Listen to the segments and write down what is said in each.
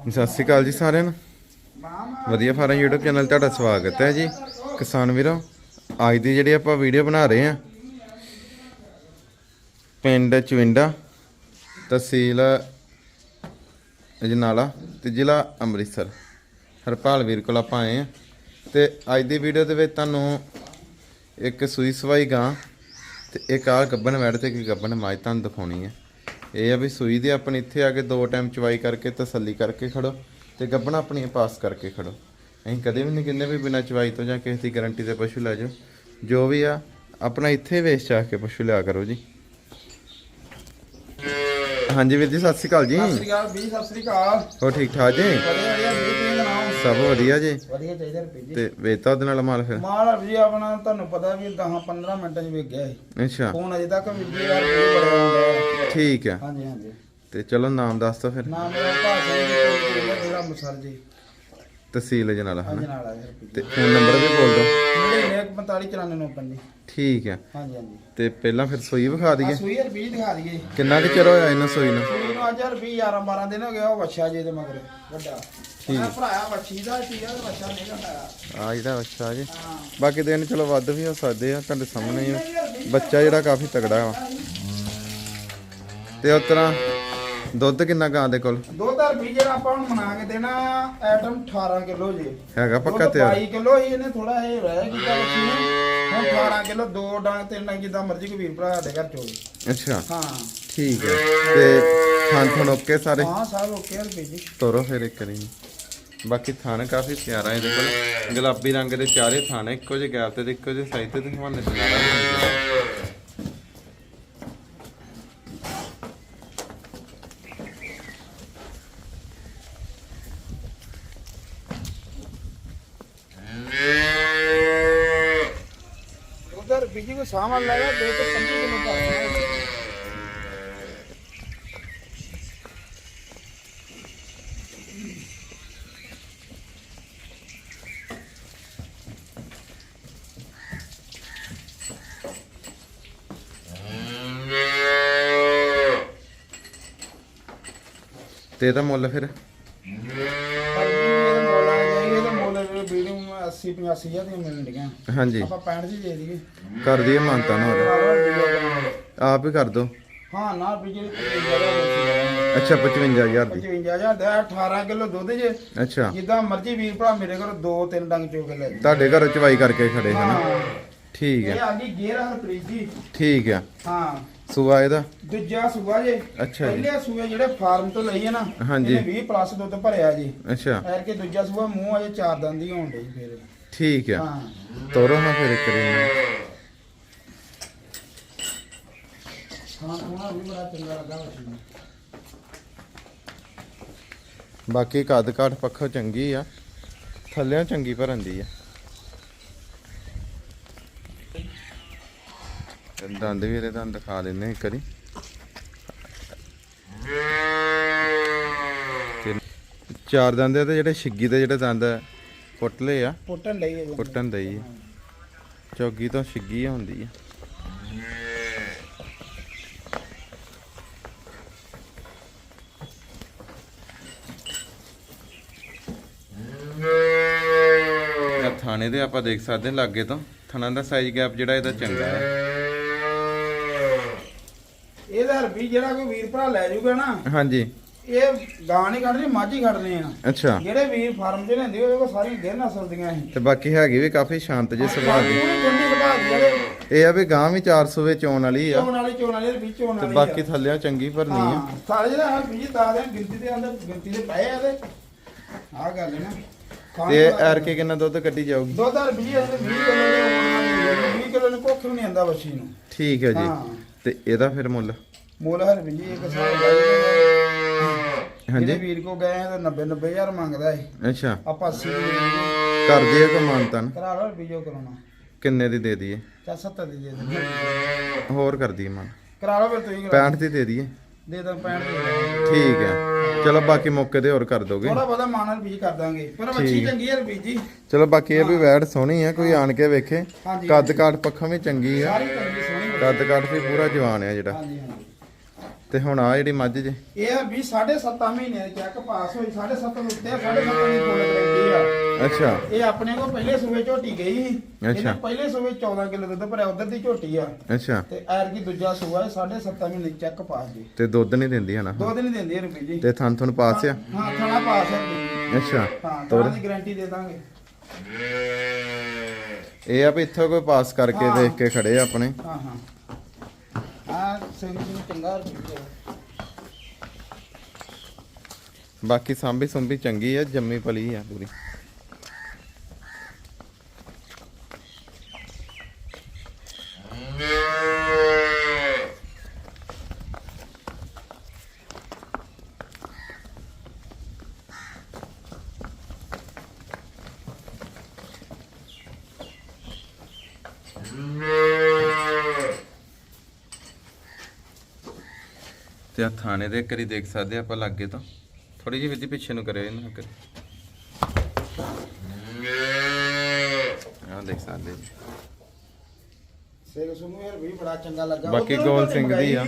ਸਤਿ ਸ਼੍ਰੀ ਅਕਾਲ ਜੀ ਸਾਰਿਆਂ ਨੂੰ। ਵਧੀਆ ਫਾਰਮ YouTube ਚੈਨਲ ਤੁਹਾਡਾ ਸਵਾਗਤ ਹੈ ਜੀ। ਕਿਸਾਨ ਵੀਰੋ, ਅੱਜ ਦੀ ਜਿਹੜੀ ਆਪਾਂ ਵੀਡੀਓ ਬਣਾ ਰਹੇ ਹਾਂ, ਪਿੰਡ ਚਵਿੰਡਾ, ਤਹਿਸੀਲ ਅਜਨਾਲਾ ਤੇ ਜ਼ਿਲ੍ਹਾ ਅੰਮ੍ਰਿਤਸਰ। ਹਰਪਾਲ ਵੀਰ ਕੋਲ ਆਪਾਂ ਆਏ ਹਾਂ ਤੇ ਅੱਜ ਦੀ ਵੀਡੀਓ ਦੇ ਵਿੱਚ ਤੁਹਾਨੂੰ ਇੱਕ ਸੂਈ ਸਵਾਈ ਗਾਂ ਤੇ ਇੱਕ ਆਹ ਗੱਬਨ ਵੈੜ ਤੇ ਇੱਕ ਗੱਬਨ ਮਾਜ ਤੁਹਾਨੂੰ ਦਿਖਾਉਣੀ ਹੈ। ਇਹ ਆ ਵੀ ਸੂਈ ਦੀ ਆਪਣੀ ਇੱਥੇ ਆ ਕੇ ਦੋ ਟਾਈਮ ਚਵਾਈ ਕਰਕੇ ਤਸੱਲੀ ਕਰਕੇ ਖੜੋ ਤੇ ਗੱਬਨ ਆਪਣੀ ਪਾਸ ਕਰਕੇ ਖੜੋ। ਅਸੀਂ ਕਦੇ ਵੀ ਨਹੀਂ ਕਹਿੰਦੇ ਵੀ ਬਿਨਾਂ ਚਵਾਈ ਤੋਂ ਜਾਂ ਕਿਸੇ ਦੀ ਗਾਰੰਟੀ ਤੇ ਪਸ਼ੂ ਲੈ ਜਾਓ। ਜੋ ਵੀ ਆ ਆਪਣਾ ਇੱਥੇ ਵੇਚ ਚਾ ਕੇ ਪਸ਼ੂ ਲਿਆ ਕਰੋ ਜੀ। ਹਾਂਜੀ ਵੀਰ ਜੀ ਸਤਿ ਸ਼੍ਰੀ ਅਕਾਲ ਜੀ। ਸਤਿ ਸ੍ਰੀ ਅਕਾਲ ਵੀ ਸਤਿ ਸ੍ਰੀ ਅਕਾਲ। ਹੋ ਠੀਕ ਠਾਕ ਜੀ? ਵਧੀਆ ਵਧੀਆ ਵੀਰ ਤੁਸੀਂ ਜਨਾਓ ਸਭ ਵਧੀਆ ਜੀ। ਵਧੀਆ ਚਾਹੀਦਾ ਰੁਪਏ ਜੀ। ਤੇ ਵੇਚਤਾ ਉਹਦੇ ਨਾਲ ਮਾਲ ਫਿਰ? ਮਾਲ ਵੀ ਆਪਣਾ ਤੁਹਾਨੂੰ ਪਤਾ ਵੀ 10 15 ਮਿੰਟਾਂ 'ਚ ਵਿਕ ਗਿਆ ਅੱਛਾ। ਫੋਨ ਅਜੇ ਤੱਕ ਵਿਕੇ ਯਾਰ ਠੀਕ ਆ ਹਾਂਜੀ ਹਾਂਜੀ। ਤੇ ਚਲੋ ਨਾਮ ਦੱਸ ਦੋ ਫਿਰ। ਨਾਮ ਮੇਰਾ ਭਾਸ਼ਾ ਜੀ ਮੇਰਾ ਮੁਸਰ ਜੀ। ਤਹਿਸੀਲ ਜਨਾਲਾ ਹਾਂ ਤੇ ਫੋਨ ਨੰਬਰ ਵੀ ਬੋਲ ਦੋ 959495 ਠੀਕ ਆ। ਹਾਂਜੀ ਹਾਂਜੀ। ਤੇ ਪਹਿਲਾਂ ਫਿਰ ਸੂਈ ਵਿਖਾ ਦਈਏ? ਸੂਈ ਰਬੀ ਦਿਖਾ ਦਈਏ। ਕਿੰਨਾ ਕਿ ਚਿਰ ਹੋਇਆ ਇਹਨਾਂ ਸੂਈ ਨੂੰ? ਸੂਈ ਨੂੰ ਅੱਜ ਰਬੀ 11 ਬਾਕੀ ਦਿਨ ਚਲੋ ਵੱਧ ਵੀ ਹੋ ਸਕਦੇ ਆ ਤੁਹਾਡੇ ਸਾਹਮਣੇ ਬੱਚਾ ਜਿਹੜਾ ਕਾਫੀ ਤਗੜਾ ਵਾ। ਤੇ ਉਸ ਤਰ੍ਹਾਂ ਦੁੱਧ ਕਿੰਨਾ ਗਾਂ ਦੇ ਕੋਲ? ਦੋ ਤਾਂ ਰੁਪਏ ਜਿਹੜਾ ਆਪਾਂ ਨੂੰ ਮਨਾ ਕੇ ਦੇਣਾ ਐਟਮ 18 ਕਿਲੋ ਜੀ। ਹੈਗਾ ਪੱਕਾ ਤਿਆਰ? 22 ਕਿਲੋ ਹੀ ਇਹਨੇ ਥੋੜਾ ਇਹ ਰਹਿ ਕੀਤਾ ਬੱਚੀ ਨੇ ਹੁਣ 18 ਕਿਲੋ ਦੋ ਡੰਗ ਤਿੰਨ ਡੰਗ ਜਿੱਦਾਂ ਮਰਜ਼ੀ ਕੋਈ ਵੀਰ ਭਰਾ ਸਾਡੇ ਘਰ ਚੋਲੇ ਅੱਛਾ। ਹਾਂ। ਠੀਕ ਹੈ। ਤੇ ਥਾਂ ਥਣ ਓਕੇ ਸਾਰੇ? ਹਾਂ ਸਭ ਓਕੇ ਰੁਪਏ ਜੀ। ਤੋਰੋ ਫਿਰ ਇੱਕ ਵਾਰੀ। ਬਾਕੀ ਥਾਣ ਕਾਫੀ ਪਿਆਰਾ ਇਹਦੇ ਕੋਲ। ਗੁਲਾਬੀ ਰੰਗ ਦੇ ਚਾਰੇ ਥਾਣ ਇੱਕੋ ਜਿਹੇ ਗੈਪ ਤੇ ਤੇ ਇੱਕੋ ਜਿਹੇ ਸਾਈਜ਼ ਤੇ ਤੇ ਹਵਾਨੇ ਤੇ ਉਧਰ ਬੀਜੀ ਕੋ ਸਾਮਾਨ ਲਾਇਆ ਦੇ ਕੇ 25 ਕਿਲੋ ਪਾਸ ਤੇ ਇਹਦਾ ਮੁੱਲ ਫਿਰ 80 85 ਹਜ਼ਾਰ ਦੀਆਂ ਮਿਲਣ ਡੀਆਂ ਹਾਂਜੀ। ਆਪਾਂ 65 ਦੀ ਦੇ ਦਈਏ। ਕਰ ਦਈਏ ਮਾਨਤਾ ਨਾ ਆਪ ਹੀ ਕਰ ਦੋ। ਹਾਂ ਨਾ ਬੀਜੀ 55000 ਅੱਛਾ 55000 ਦੀ। 55000 ਦਾ 18 ਕਿਲੋ ਦੁੱਧ ਜੇ। ਅੱਛਾ। ਜਿੱਦਾਂ ਮਰਜ਼ੀ ਵੀਰ ਭਰਾ ਮੇਰੇ ਕੋਲ ਦੋ ਤਿੰਨ ਡੰਗ ਚੋ ਕੇ ਲੈ। ਤੁਹਾਡੇ ਘਰ ਚਵਾਈ ਕਰਕੇ ਖੜੇ ਹਨ। ਹਾਂ। ਠੀਕ ਇਹ ਹੈ ਆ ਗਈ ਗੇਰ ਹਰਪ੍ਰੀਤ ਜੀ। ਠੀਕ ਹੈ। ਹਾਂ। ਸੁਬਾ ਇਹਦਾ? ਦੂਜਾ ਸੂਆ ਜੇ। ਅੱਛਾ ਜੀ। ਪਹਿਲੇ ਸੂਏ ਜਿਹੜੇ ਫਾਰਮ ਤੋਂ ਲਈ ਹੈ ਨਾ ਹਾਂਜੀ। ਇਹਨੇ 20 ਪਲੱਸ ਦੁੱਧ ਭਰਿਆ ਜੀ। ਅੱਛਾ। ਐਰ ਕੇ ਦੂਜਾ ਸੂਆ ਮੂੰਹ ਅਜੇ ਚਾਰ ਦੰਦ ਹੀ ਹੋਣ ਡਈ ਫੇਰ। ਠੀਕ ਹੈ। ਹਾਂ। ਤੋਰੋ ਹਾਂ ਫਿਰ ਇਹਨੂੰ। ਹਾਂ ਉਹਨਾਂ ਵੀ ਬੜਾ ਚੰਗਾ ਲੱਗਾ ਵਸੀ ਨੂੰ ਬਾਕੀ ਕੱਦ ਕਾਠ ਪੱਖੋਂ ਚੰਗੀ ਆ। ਥੱਲਿਆਂ ਚੰਗੀ ਭਰਨ ਦੀ ਆ। ਦੰਦ ਵੀ ਇਹਦੇ ਤੁਹਾਨੂੰ ਦਿਖਾ ਦਿੰਦੇ ਇੱਕ ਵਾਰੀ। ਚਾਰ ਦੰਦ ਆ ਤੇ ਜਿਹੜੇ ਛਿੱਗੀ ਦੇ ਜਿਹੜੇ ਦੰਦ ਪੁੱਟ ਲਏ ਆ। ਪੁੱਟਣ ਲਈ ਹੈ ਪੁੱਟਣ ਦੇ ਹੀ ਆ। ਚੌਗੀ ਤੋਂ ਛਿੱਗੀ ਹੁੰਦੀ ਆ। ਥਾਣੇ ਦੇ ਆਪਾਂ ਦੇਖ ਸਕਦੇ ਹਾਂ ਲਾਗੇ ਤੋਂ। ਥਣਾ ਦਾ ਸਾਈਜ਼ ਗੈਪ ਜਿਹੜਾ ਇਹਦਾ ਚੰਗਾ ਹੈ ਰੁਪਈ ਜਿਹੜਾ ਕੋਈ ਵੀਰ ਭਰਾ ਲੈ ਜਾਊਗਾ ਨਾ ਹਾਂਜੀ। ਇਹ ਗਾਂ ਨਹੀਂ ਕੱਢਣੀ ਮੱਝ ਕੱਢਣੀ ਆ। ਅੱਛਾ। ਜਿਹੜੇ ਵੀਰ ਫਾਰਮ 'ਚ ਲੈਂਦੇ ਉਹਦੇ ਕੋਲ ਸਾਰੀਆਂ ਗਿਰ ਨਸਲ ਦੀਆਂ ਸੀ ਤੇ ਬਾਕੀ ਹੈਗੀ ਵੀ ਕਾਫੀ ਸ਼ਾਂਤ ਜੇ ਸੁਭਾਅ ਦੀ। ਦੀ ਇਹ। ਆ ਵੀ ਗਾਂ ਵੀ 400 ਵਿੱਚ ਆਉਣ ਵਾਲੀ ਆ। ਚੋਣ ਵਾਲੀ ਚੋਣ ਵਾਲੀ ਰੁਪਈ ਚੋਣ ਤੇ ਵਾਲੀ ਬਾਕੀ ਆ। ਥੱਲਿਆਂ ਚੰਗੀ ਭਰਨੀ ਆ। ਸਾਰੇ ਜਿਹੜਾ ਹਾਲ ਵੀ ਦੱਸ ਦੇ ਗਿਣਤੀ ਦੇ ਅੰਦਰ ਗਿਣਤੀ ਦੇ ਪਏ ਆ ਇਹਦੇ। ਆਹ ਗੱਲ ਹੈ ਨਾ। ਤੇ ਦਾ- ਐਰ ਕੇ ਕਿੰਨਾ ਦੁੱਧ ਕੱਢੀ ਜਾਊਗੀ? ਦੋ ਹਜ਼ਾਰ ਵੀਹ ਇਹਦੇ 20 ਕਿਲੋ ਦੇ ਹੋਣਾ 20 ਕਿਲੋ ਨੇ ਕੁੱਖ ਵੀ ਨਹੀਂ ਆਂਦਾ ਬੱਚੀ ਨੂੰ। ਠੀਕ ਹੈ ਜੀ। ਤੇ ਇਹਦਾ ਫਿਰ ਮੁੱਲ? ਮੁੱਲ ਹਰ ਵੀ ਇੱਕ ਸਾਲ ਦਾ ਜਿਹੜੇ ਹਾਂਜੀ। ਵੀਰ ਕੋ ਗਏ ਆ ਤਾਂ 90 90000 ਮੰਗਦਾ ਹੈ ਅੱਛਾ। ਆਪਾਂ 80 ਦੀ ਦੇ ਦੇਣੀ। ਕਰ ਦਈਏ ਕੋ ਮਾਨਤਨ? ਕਰਾ ਲਓ ਵੀਡੀਓ ਕਰਾਉਣਾ। ਕਿੰਨੇ ਦੀ ਦੇ ਦਈਏ? ਚਾ 70 ਦੀ ਦੇ ਦੇ ਹੋਰ ਕਰ ਦਈਏ ਮਾਨ। ਕਰਾ ਲਓ ਫਿਰ ਤੁਸੀਂ ਕਰਾ 65 ਦੀ ਦੇ ਦਈਏ। ਦੇ ਦਾਂ 65 ਦੀ। ਠੀਕ ਹੈ। ਚਲੋ ਬਾਕੀ ਮੌਕੇ ਤੇ ਹੋਰ ਕਰ ਦੋਗੇ। ਥੋੜਾ ਬਹੁਤਾ ਮਾਨਲ ਵੀ ਕਰ ਦਾਂਗੇ। ਪਰ ਠੀਕ। ਚੰਗੀ ਹੈ ਰਵੀ ਜੀ। ਚਲੋ ਬਾਕੀ ਇਹ ਵੀ ਵੈੜ ਸੋਹਣੀ ਆ ਕੋਈ ਆਣ ਕੇ ਵੇਖੇ। ਕੱਦ ਕਾਠ ਪੱਖੋਂ ਵੀ ਚੰਗੀ ਸੋਹਣੀ ਕੱਦ ਕਾਠ ਵੀ ਪੂਰਾ ਜਵਾਨ ਆ ਜਿਹੜਾ। ਹਾਂਜੀ ਹਾਂਜੀ। ਤੇ ਹੁਣ ਆ ਜਿਹੜੀ ਮੱਝ ਜੇ। ਇਹ ਆ ਵੀ 7.5 ਮਹੀਨੇ ਦੀ ਚੈੱਕ ਪਾਸ ਹੋਈ 7.5 ਤੋਂ ਉੱਤੇ 7.5 ਦੀ ਫੁੱਲ ਗਰੰਟੀ ਆ। ਅੱਛਾ। ਇਹ ਆਪਣੇ ਕੋਲ ਪਹਿਲੇ ਸੂਬੇ ਝੋਟੀ ਗਈ। ਇਹਨੇ ਪਹਿਲੇ ਸੂਬੇ 14 ਕਿਲੋ ਦੁੱਧ ਭਰਿਆ ਉਧਰ ਦੀ ਝੋਟੀ ਆ। ਅੱਛਾ। ਤੇ ਐਰ ਕੀ ਦੂਜਾ ਸੂਆ 7.5 ਮਹੀਨੇ ਚੈੱਕ ਪਾਸ ਜੀ। ਤੇ ਦੁੱਧ ਨਹੀਂ ਦਿੰਦੀ ਹਨਾ? ਦੋ ਦਿਨ ਹੀ ਦਿੰਦੀ ਹੈ ਰੁਪਏ ਜੀ ਤੇ ਥਣ ਤੁਹਾਨੂੰ ਪਾਸ ਆ? ਹਾਂ ਖਾਣਾ ਪਾਸ ਜੀ। ਅੱਛਾ। ਹਾਂ ਦੀ ਗਾਰੰਟੀ ਦੇ ਦਾਂਗੇ। ਇਹ ਆ ਵੀ ਇੱਥੋਂ ਕੋਈ ਪਾਸ ਕਰਕੇ। ਦੇਖ ਕੇ ਖੜੇ ਆ ਆਪਣੇ। ਹਾਂ ਹਾਂ। ਆ ਸਿੰਘ ਜੀ ਚੰਗਾ ਰੁਪਏ ਬਾਕੀ ਸਾਂਭੀ ਸੁੰਭੀ ਚੰਗੀ ਆ ਜੰਮੀ ਪਲੀ ਆ ਪੂਰੀ। ਤੇ ਆ ਥਾਣੇ ਦੇ ਕਰੀ ਦੇਖ ਸਕਦੇ ਆਪਾਂ ਲੱਗੇ ਤਾਂ। ਥੋੜੀ ਜਿਹੀ ਵਿੱਧੀ ਪਿੱਛੇ ਨੂੰ ਕਰਿਓ ਇਹਨਾਂ ਕਰ। ਆ ਦੇਖ ਸਕਦੇ ਜੀ। ਯਾਰ ਵੀ ਬੜਾ ਚੰਗਾ ਲੱਗਾ। ਬਾਕੀ ਗੋਲ ਸਿੰਘ ਦੀ ਆ।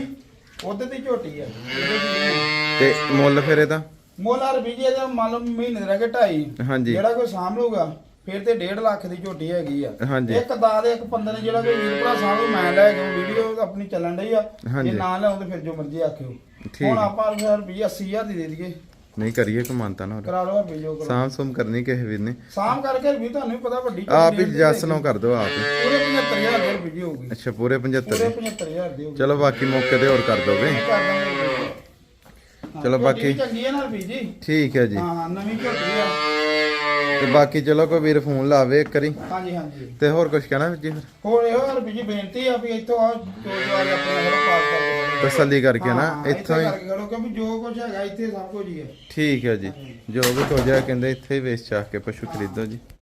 ਉੱਧਰ ਦੀ ਝੋਟੀ ਆ। ਇਹਦੇ ਦੀ। ਤੇ ਮੁੱਲ ਫਿਰ ਇਹਦਾ? ਮੋਲਾ ਰੁਪਈਏ ਦਾ ਮੰਨ ਲਓ ਮਹੀਨੇ ਦਾ ਰਹਿ ਗਿਆ ਹਾਂਜੀ। ਜਿਹੜਾ ਕੋਈ ਸਾਂਭ ਲਊਗਾ ਫਿਰ ਤੇ 1.5 ਲੱਖ ਦੀ ਝੋਟੀ ਹੈਗੀ ਆ। ਹਾਂਜੀ। ਇੱਕ ਦਾ ਦੇ ਇੱਕ 15 ਜਿਹੜਾ ਕੋਈ ਵੀਰ ਭਰਾ ਸਾਂਭੂ ਮੈਂ ਲੈ ਗਿਆ ਵੀਡੀਓ ਆਪਣੀ ਚੱਲਣ ਡਈ ਆ ਹਾਂਜੀ। ਜੇ ਨਾ ਲਿਆਉਂਦੇ ਫਿਰ ਜੋ ਮਰਜ਼ੀ ਆਖਿਓ। ਠੀਕ। ਹੁਣ। ਆਪਾਂ ਰੁਪਈਆ 80000 ਦੀ ਦੇ ਦਈਏ। ਨਹੀਂ ਕਰੀਏ ਕਮਾਨਤਾ ਨਾ ਹੋਰ। ਕਰਾ ਲਓ ਰੁਪਈਏ ਜੋ ਕਰੋ। ਸਾਂਭ ਸੁੰਭ ਕਰਨੀ ਕਿਸੇ ਵੀਰ ਨੇ। ਸਾਂਭ ਕਰਕੇ ਵੀ ਤੁਹਾਨੂੰ ਵੀ ਪਤਾ ਵੱਡੀ ਆਪ ਹੀ ਜੱਸ ਨੂੰ ਕਰ ਦਿਓ ਆਪ ਹੀ। ਪੂਰੇ 75000 ਦੀ ਰੁਪਈਏ ਹੋਊਗੀ। ਅੱਛਾ ਪੂਰੇ 75 ਪੂਰੇ ਦੇ 75000 ਦੀ ਹੋਊਗੀ। ਚਲੋ ਬਾਕੀ ਮੌਕੇ ਤੇ ਹੋਰ ਕਰ ਦੋਗੇ। ਕਰ ਚਲੋ ਬਾਕੀ- ਵੀ ਚੰਗੀ ਹੈ ਨਾ ਰੁਪਈ ਜੀ। ਠੀਕ ਹੈ ਜੀ। ਹਾਂ ਨਵੀਂ ਝੋਟੀ ਆ। ਤੇ ਬਾਕੀ ਚਲੋ ਕੋਈ ਵੀਰ ਫੋਨ ਲਾਵੇ ਇੱਕ ਵਾਰੀ। ਹਾਂਜੀ ਹਾਂਜੀ। ਤੇ ਹੋਰ ਕੁਝ ਕਹਿਣਾ ਵੀਰ ਜੀ ਫਿਰ? ਹੋਰ ਇਹੋ ਰੁਪਈ ਜੀ ਬੇਨਤੀ ਆ ਵੀ ਇੱਥੋਂ ਆ ਜੋ ਜੋ ਆ ਆਪਣੇ ਘਰੋਂ ਪਾਸ ਖੜੋ। ਤਸੱਲੀ ਕਰਕੇ ਨਾ ਇੱਥੋਂ ਹੀ ਕਿਉਂਕਿ ਜੋ ਕੁਝ ਹੈਗਾ ਇੱਥੇ ਸਭ ਕੁਝ ਹੀ ਹੈ ਠੀਕ ਹੈ ਜੀ। ਜੋ ਵੀ ਹੋ ਜਾਏ ਕਹਿੰਦੇ ਇੱਥੇ ਹੀ ਵੇਚ ਚਾਹ ਕੇ ਪਸ਼ੂ ਖਰੀਦੋ ਜੀ।